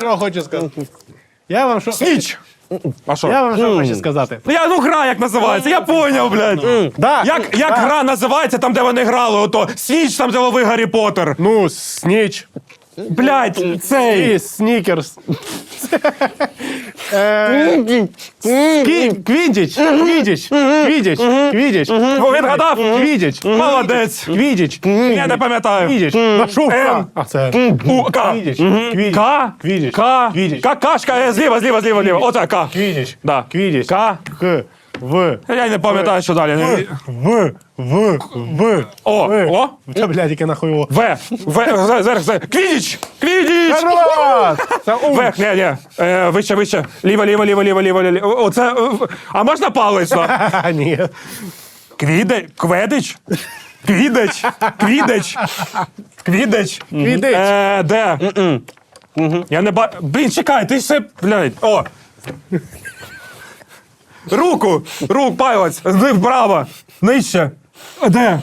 Що хочу сказати? Я вам що... Ніч! А що? Я вам що хочу сказати? Ну, Я, ну гра як називається, я поняв, блядь. Да, Як, як гра називається там, де вони грали, ото Сніч, там де ловив Гаррі Поттер. Ну, сніч. Блядь, цей. Снікерс. Е, Кві- Квідіч. Квідіч. Квідіч. Квідіч. О, Він гадав. Квідіч. Молодець. Квідіч. Я не пам'ятаю. Квідіч. Нашу. М. А це. У, К. Квідіч. Квідіч. К. Квідіч. К. Квідіч. К. Кашка, е, зліва, зліва, зліва, зліва. Оце К. Квідіч. Да. Квідіч. К. К. В. Я не пам'ятаю, що далі. В. В. В. О, В. о. Та, блядь, яке нахуй його. В. В. З, з, з. Квідіч. Квідіч. Це у. Верх, ні, ні. Е, вище, вище. Ліво, ліво, ліво, ліво, ліво, ліво. Оце. е, в- А можна палець? на? Ха, Ні. Квіде, кведич? Квідич? Квідич? Квідич? Квідич. Е, де? Я не бачу. Блін, чекай, ти ще, блядь. О. Руку! Рук, палець. Вправо. Нижче. Де?